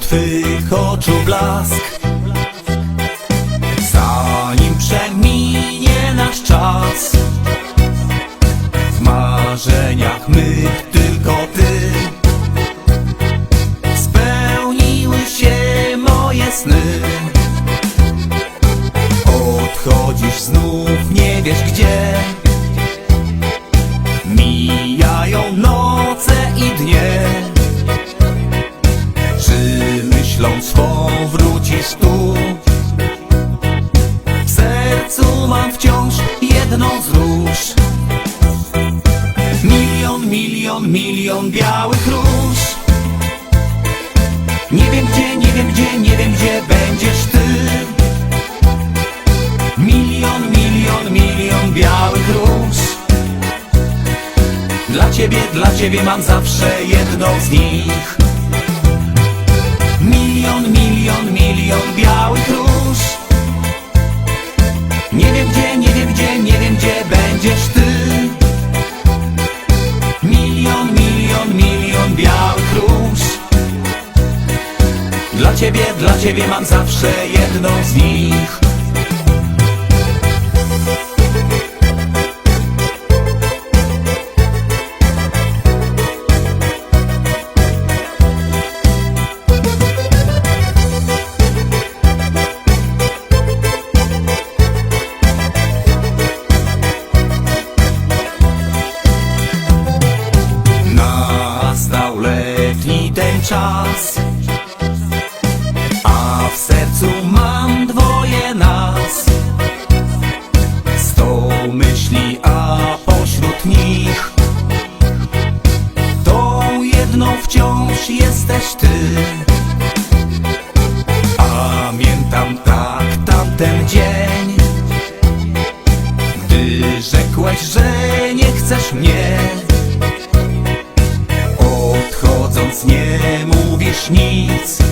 Twych oczu blask. Zanim przeminie nasz czas W marzeniach mych tylko Ty Spełniły się moje sny. Odchodzisz znów, nie wiesz gdzie jedną z róż Milion, milion, milion białych róż. Nie wiem gdzie, nie wiem gdzie, nie wiem gdzie będziesz ty. Milion, milion, milion białych róż. Dla ciebie, dla ciebie mam zawsze jedną z nich. Milion, milion, milion białych róż ciebie, dla ciebie mam zawsze jedną z nich. Nastał letni ten czas sercu mam dwoje nas. Sto myśli, a pośród nich Tą jedną wciąż jesteś ty. Pamiętam tak tamten dzień Gdy rzekłeś, że nie chcesz mnie. Odchodząc nie mówisz nic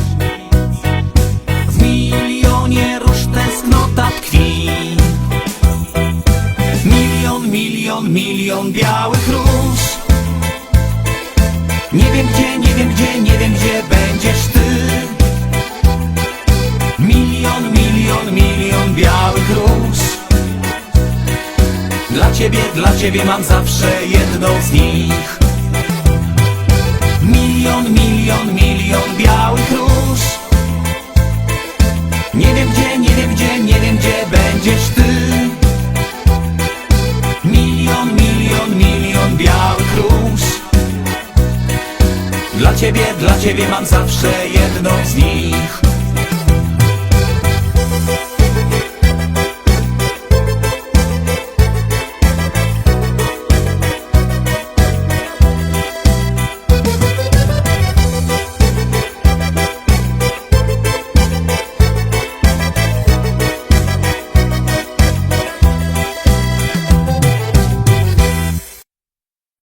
milion, białych róż. Nie wiem gdzie, nie wiem gdzie, nie wiem gdzie będziesz ty. Milion, milion, milion białych róż. Dla ciebie, dla ciebie mam zawsze jedną z nich Dla ciebie, dla ciebie mam zawsze jedną z nich